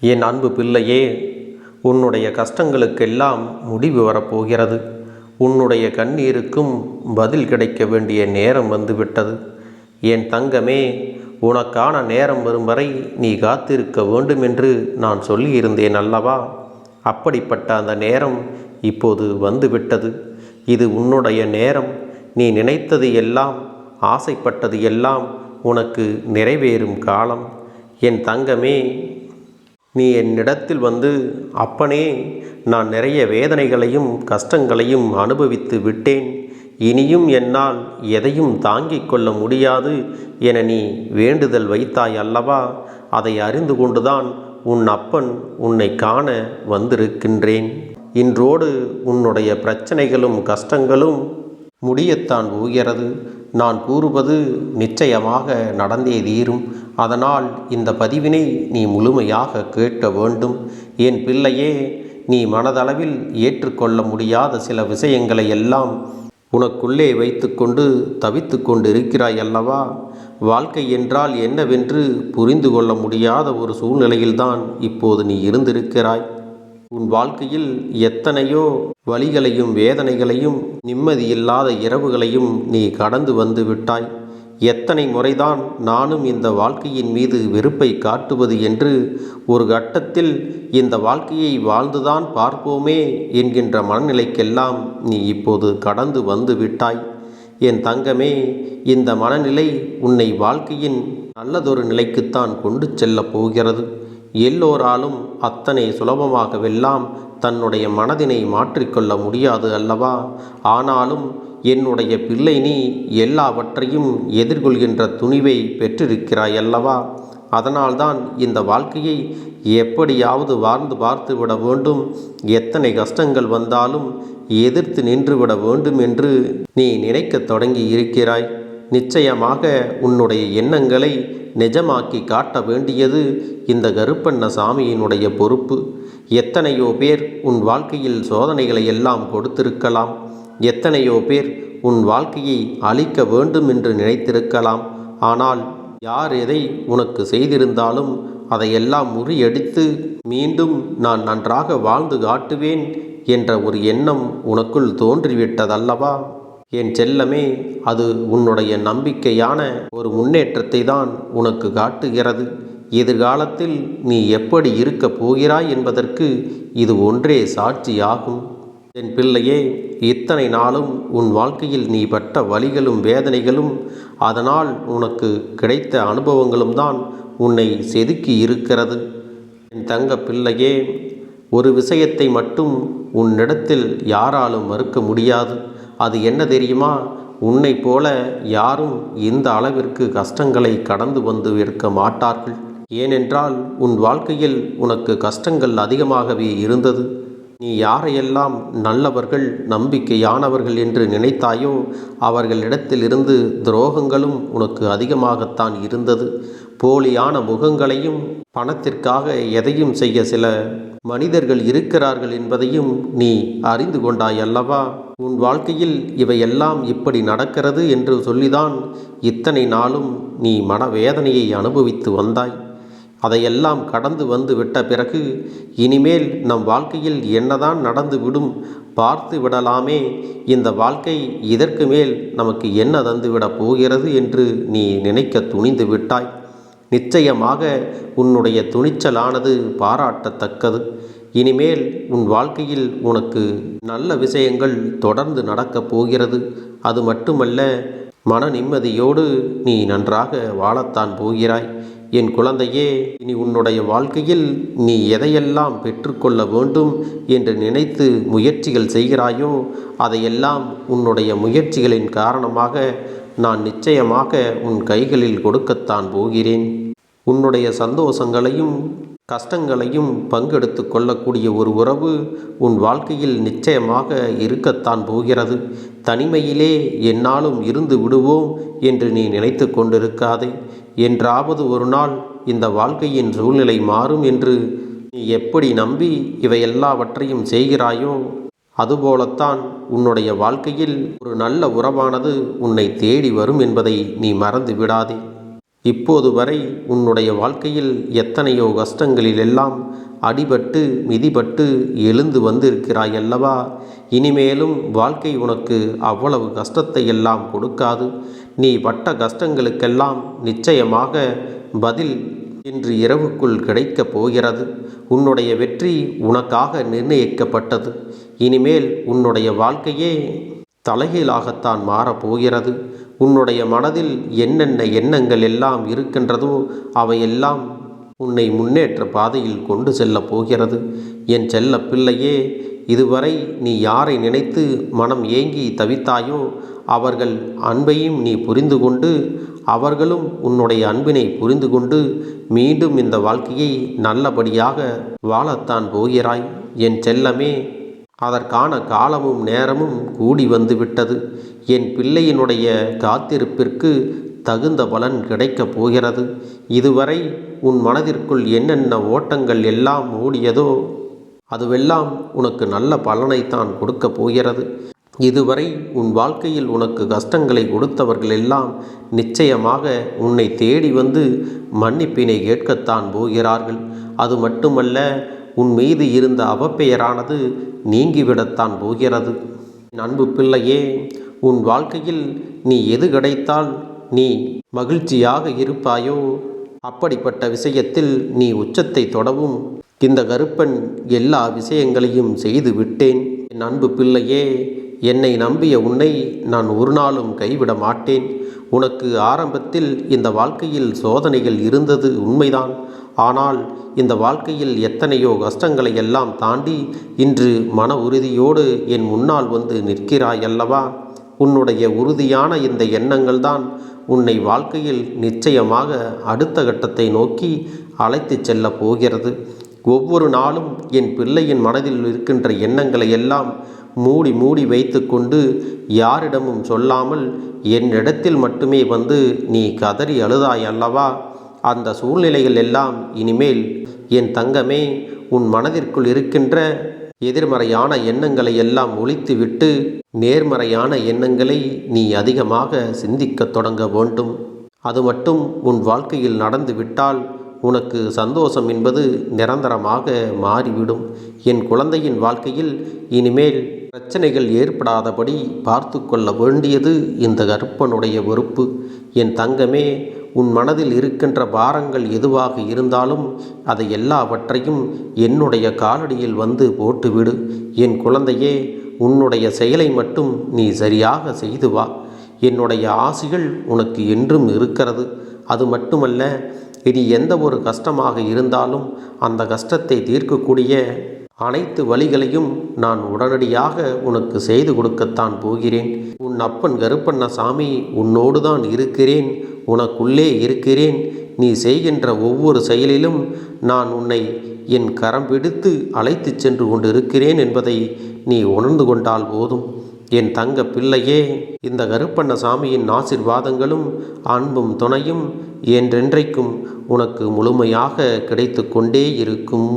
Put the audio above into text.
என் அன்பு பிள்ளையே உன்னுடைய கஷ்டங்களுக்கெல்லாம் முடிவு வரப்போகிறது. உன்னுடைய கண்ணீருக்கும் பதில் கிடைக்க வேண்டிய நேரம் வந்துவிட்டது. என் தங்கமே உனக்கான நேரம் வரும் வரை நீ காத்திருக்க வேண்டும் என்று நான் சொல்லியிருந்தேன் அல்லவா? அப்படிப்பட்ட அந்த நேரம் இப்போது வந்துவிட்டது. இது உன்னுடைய நேரம். நீ நினைத்தது எல்லாம் ஆசைப்பட்டது எல்லாம் உனக்கு நிறைவேறும் காலம். என் தங்கமே நீ என்னிடத்தில் வந்து அப்பனே நான் நிறைய வேதனைகளையும் கஷ்டங்களையும் அனுபவித்து விட்டேன். இனியும் என்னால் எதையும் தாங்கிக் கொள்ள முடியாது என நீ வேண்டுதல் வைத்தாய் அல்லவா? அதை அறிந்து கொண்டுதான் உன் அப்பன் உன்னை காண வந்திருக்கின்றேன். இன்றோடு உன்னுடைய பிரச்சனைகளும் கஷ்டங்களும் முடியத்தான் போகிறது. நான் கூறுவது நிச்சயமாக நடந்தே தீரும். அதனால் இந்த பதிவினை நீ முழுமையாக கேட்க வேண்டும். என் பிள்ளையே நீ மனதளவில் ஏற்றுக்கொள்ள முடியாத சில விஷயங்களை எல்லாம் உனக்குள்ளே வைத்துக்கொண்டு தவித்து கொண்டு இருக்கிறாய் அல்லவா? வாழ்க்கை என்றால் என்னவென்று புரிந்து கொள்ள முடியாத ஒரு சூழ்நிலையில்தான் இப்போது நீ இருந்திருக்கிறாய். உன் வாழ்க்கையில் எத்தனையோ வழிகளையும் வேதனைகளையும் நிம்மதியில்லாத இரவுகளையும் நீ கடந்து வந்து விட்டாய். எத்தனை முறைதான் நானும் இந்த வாழ்க்கையின் மீது வெறுப்பை காட்டுவது என்று ஒரு கட்டத்தில் இந்த வாழ்க்கையை வாழ்ந்துதான் பார்ப்போமே என்கின்ற மனநிலைக்கெல்லாம் நீ இப்போது கடந்து வந்து விட்டாய். என் தங்கமே இந்த மனநிலை உன்னை வாழ்க்கையின் நல்லதொரு நிலைக்குத்தான் கொண்டு செல்லப் போகிறது. எல்லோராலும் அத்தனை சுலபமாகவெல்லாம் தன்னுடைய மனதினை மாற்றிக்கொள்ள முடியாது அல்லவா? ஆனாலும் என்னுடைய பிள்ளை நீ எல்லாவற்றையும் எதிர்கொள்கின்ற துணிவை பெற்றிருக்கிறாய் அல்லவா அதனால்தான் இந்த வாழ்க்கையை எப்படியாவது வாழ்ந்து பார்த்து விட வேண்டும். எத்தனை கஷ்டங்கள் வந்தாலும் எதிர்த்து நின்றுவிட வேண்டும் என்று நீ நினைக்கத் தொடங்கி இருக்கிறாய். நிச்சயமாக உன்னுடைய எண்ணங்களை நிஜமாக்கி காட்ட வேண்டியது இந்த கருப்பண்ண சாமியினுடைய பொறுப்பு. எத்தனையோ பேர் உன் வாழ்க்கையில் சோதனைகளை எல்லாம் கொடுத்திருக்கலாம். எத்தனையோ பேர் உன் வாழ்க்கையை அழிக்க வேண்டும் என்று நினைத்திருக்கலாம். ஆனால் யார் எதை உனக்கு செய்திருந்தாலும் அதையெல்லாம் முறியடித்து மீண்டும் நான் நன்றாக வாழ்ந்து காட்டுவேன் என்ற ஒரு எண்ணம் உனக்குள் தோன்றிவிட்டதல்லவா? என் செல்லமே அது உன்னுடைய நம்பிக்கையான ஒரு முன்னேற்றத்தை தான் உனக்கு காட்டுகிறது. எதிர்காலத்தில் நீ எப்படி இருக்கப் போகிறாய் என்பதற்கு இது ஒன்றே சாட்சியாகும். என் பிள்ளையே இத்தனை நாளும் உன் வாழ்க்கையில் நீ பட்ட வலிகளும் வேதனைகளும் அதனால் உனக்கு கிடைத்த அனுபவங்களும் தான் உன்னை செதுக்கி இருக்கிறது. என் தங்க பிள்ளையே ஒரு விஷயத்தை மட்டும் உன்னிடத்தில் யாராலும் மறுக்க முடியாது. அது என்ன தெரியுமா? உன்னை போல யாரும் இந்த அளவிற்கு கஷ்டங்களை கடந்து வந்து இருக்க மாட்டார்கள். ஏனென்றால் உன் வாழ்க்கையில் உனக்கு கஷ்டங்கள் அதிகமாகவே இருந்தது. நீ யாரையெல்லாம் நல்லவர்கள் நம்பிக்கையானவர்கள் என்று நினைத்தாயோ அவர்களிடத்திலிருந்து துரோகங்களும் உனக்கு அதிகமாகத்தான் இருந்தது. போலியான முகங்களையும் பணத்திற்காக எதையும் செய்ய சில மனிதர்கள் இருக்கிறார்கள் என்பதையும் நீ அறிந்து கொண்டாய் அல்லவா உன் வாழ்க்கையில் இவையெல்லாம் இப்படி நடக்கிறது என்று சொல்லிதான் இத்தனை நாளும் நீ மனவேதனையை அனுபவித்து வந்தாய். அதையெல்லாம் கடந்து வந்து விட்ட பிறகு இனிமேல் நம் வாழ்க்கையில் என்னதான் நடந்து விடும் பார்த்து விடலாமே. இந்த வாழ்க்கை இதற்கு மேல் நமக்கு என்ன தந்துவிடப் போகிறது என்று நீ நினைக்க துணிந்து விட்டாய். நிச்சயமாக உன்னுடைய துணிச்சலானது பாராட்டத்தக்கது. இனிமேல் உன் வாழ்க்கையில் உனக்கு நல்ல விஷயங்கள் தொடர்ந்து நடக்கப் போகிறது. அது மட்டுமல்ல மன நிம்மதியோடு நீ நன்றாக வாழத்தான் போகிறாய். என் குழந்தையே இனி உன்னுடைய வாழ்க்கையில் நீ எதையெல்லாம் பெற்றுக்கொள்ள வேண்டும் என்று நினைத்து முயற்சிகள் செய்கிறாயோ அதையெல்லாம் உன்னுடைய முயற்சிகளின் காரணமாக நான் நிச்சயமாக உன் கைகளில் கொடுக்கத்தான் போகிறேன். உன்னுடைய சந்தோஷங்களையும் கஷ்டங்களையும் பங்கெடுத்து கொள்ளக்கூடிய ஒரு உறவு உன் வாழ்க்கையில் நிச்சயமாக இருக்கத்தான் போகிறது. தனிமையிலே என்னாலும் இருந்து விடுவோம் என்று நீ நினைத்து கொண்டிருக்காதே. என்றாவது ஒரு நாள் இந்த வாழ்க்கையின் சூழ்நிலை மாறும் என்று நீ எப்படி நம்பி இவை எல்லாவற்றையும் செய்கிறாயோ அதுபோலத்தான் உன்னுடைய வாழ்க்கையில் ஒரு நல்ல உறவானது உன்னை தேடி வரும் என்பதை நீ மறந்து விடாதே. இப்போது வரை உன்னுடைய வாழ்க்கையில் எத்தனையோ கஷ்டங்களில் எல்லாம் அடிபட்டு மிதிபட்டு எழுந்து வந்திருக்கிறாய் அல்லவா? இனிமேலும் வாழ்க்கை உனக்கு அவ்வளவு கஷ்டத்தை எல்லாம் கொடுக்காது. நீ பட்ட கஷ்டங்களுக்கெல்லாம் நிச்சயமாக பதில் இன்று இரவுக்குள் கிடைக்கப் போகிறது. உன்னுடைய வெற்றி உனக்காக நிர்ணயிக்கப்பட்டது. இனிமேல் உன்னுடைய வாழ்க்கையே தலைகீழாகத்தான் மாறப்போகிறது உன்னுடைய மனதில் என்னென்ன எண்ணங்கள் எல்லாம் இருக்கின்றதோ அவையெல்லாம் உன்னை முன்னேற்ற பாதையில் கொண்டு செல்லப் போகிறது. என் செல்ல பிள்ளையே இதுவரை நீ யாரை நினைத்து மனம் ஏங்கி தவித்தாயோ அவர்கள் அன்பையும் நீ புரிந்து கொண்டு அவர்களும் உன்னுடைய அன்பினை புரிந்து கொண்டு மீண்டும் இந்த வாழ்க்கையை நல்லபடியாக வாழத்தான் போகிறாய். என் செல்லமே அதற்கான காலமும் நேரமும் கூடி வந்து விட்டது என் பிள்ளையினுடைய காத்திருப்பிற்கு தகுந்த பலன் கிடைக்கப் போகிறது. இதுவரை உன் மனதிற்குள் என்னென்ன ஓட்டங்கள் எல்லாம் ஓடியதோ அதுவெல்லாம் உனக்கு நல்ல பலனைத்தான் கொடுக்கப் போகிறது. இதுவரை உன் வாழ்க்கையில் உனக்கு கஷ்டங்களை கொடுத்தவர்கள் எல்லாம் நிச்சயமாக உன்னை தேடி வந்து மன்னிப்பினை கேட்கத்தான் போகிறார்கள். அது மட்டுமல்ல உன் மீது இருந்த அவப்பெயரானது நீங்கிவிடத்தான் போகிறது. அன்பு பிள்ளையே உன் வாழ்க்கையில் நீ எது கிடைத்தால் நீ மகிழ்ச்சியாக இருப்பாயோ அப்படிப்பட்ட விஷயத்தில் நீ உச்சத்தை தொடவும். இந்த கருப்பன் எல்லா விஷயங்களையும் செய்து விட்டேன். என் அன்பு பிள்ளையே என்னை நம்பிய உன்னை நான் ஒரு நாளும் கைவிட மாட்டேன். உனக்கு ஆரம்பத்தில் இந்த வாழ்க்கையில் சோதனைகள் இருந்தது உண்மைதான். ஆனால் இந்த வாழ்க்கையில் எத்தனையோ கஷ்டங்களை எல்லாம் தாண்டி இன்று மன உறுதியோடு என் முன்னால் வந்து நிற்கிறாய் அல்லவா உன்னுடைய உறுதியான இந்த எண்ணங்கள் தான் உன்னை வாழ்க்கையில் நிச்சயமாக அடுத்த கட்டத்தை நோக்கி அழைத்துச் செல்ல போகிறது. ஒவ்வொரு நாளும் என் பிள்ளையின் மனதில் இருக்கின்ற எண்ணங்களை எல்லாம் மூடி மூடி வைத்துக்கொண்டு யாரிடமும் சொல்லாமல் என்னிடத்தில் மட்டுமே வந்து நீ கதறி அழுதாய் அல்லவா அந்த சூழ்நிலைகள் எல்லாம் இனிமேல் என் தங்கமே உன் மனதிற்குள் இருக்கின்ற எதிர்மறையான எண்ணங்களை எல்லாம் ஒழித்துவிட்டு நேர்மறையான எண்ணங்களை நீ அதிகமாக சிந்திக்கத் தொடங்க வேண்டும். அது மட்டும் உன் வாழ்க்கையில் நடந்து விட்டால் உனக்கு சந்தோஷம் என்பது நிரந்தரமாக மாறிவிடும். என் குழந்தையின் வாழ்க்கையில் இனிமேல் பிரச்சனைகள் ஏற்படாதபடி பார்த்து கொள்ள வேண்டியது இந்த கருப்பனுடைய பொறுப்பு. என் தங்கமே உன் மனதில் இருக்கின்ற பாரங்கள் எதுவாக இருந்தாலும் அதை எல்லாவற்றையும் என்னுடைய காலடியில் வந்து போட்டுவிடு. என் குழந்தையே உன்னுடைய செயலை மட்டும் நீ சரியாக செய்து வா. என்னுடைய ஆசிகள் உனக்கு என்றும் இருக்கிறது. அது மட்டுமல்ல இனி எந்த ஒரு கஷ்டமாக இருந்தாலும் அந்த கஷ்டத்தை தீர்க்கக்கூடிய அனைத்து வழிகளையும் நான் உடனடியாக உனக்கு செய்து கொடுக்கத்தான் போகிறேன். உன் அப்பன் கருப்பண்ணசாமி உன்னோடு தான் இருக்கிறேன். உனக்குள்ளே இருக்கிறேன். நீ செய்கின்ற ஒவ்வொரு செயலிலும் நான் உன்னை என் கரம் பிடித்து அழைத்துச் சென்று கொண்டிருக்கிறேன் என்பதை நீ உணர்ந்து கொண்டால் போதும். என் தங்க பிள்ளையே இந்த கருப்பண்ண சாமியின் ஆசிர்வாதங்களும் அன்பும் துணையும் என்றென்றைக்கும் உனக்கு முழுமையாக கிடைத்து கொண்டே இருக்கும்.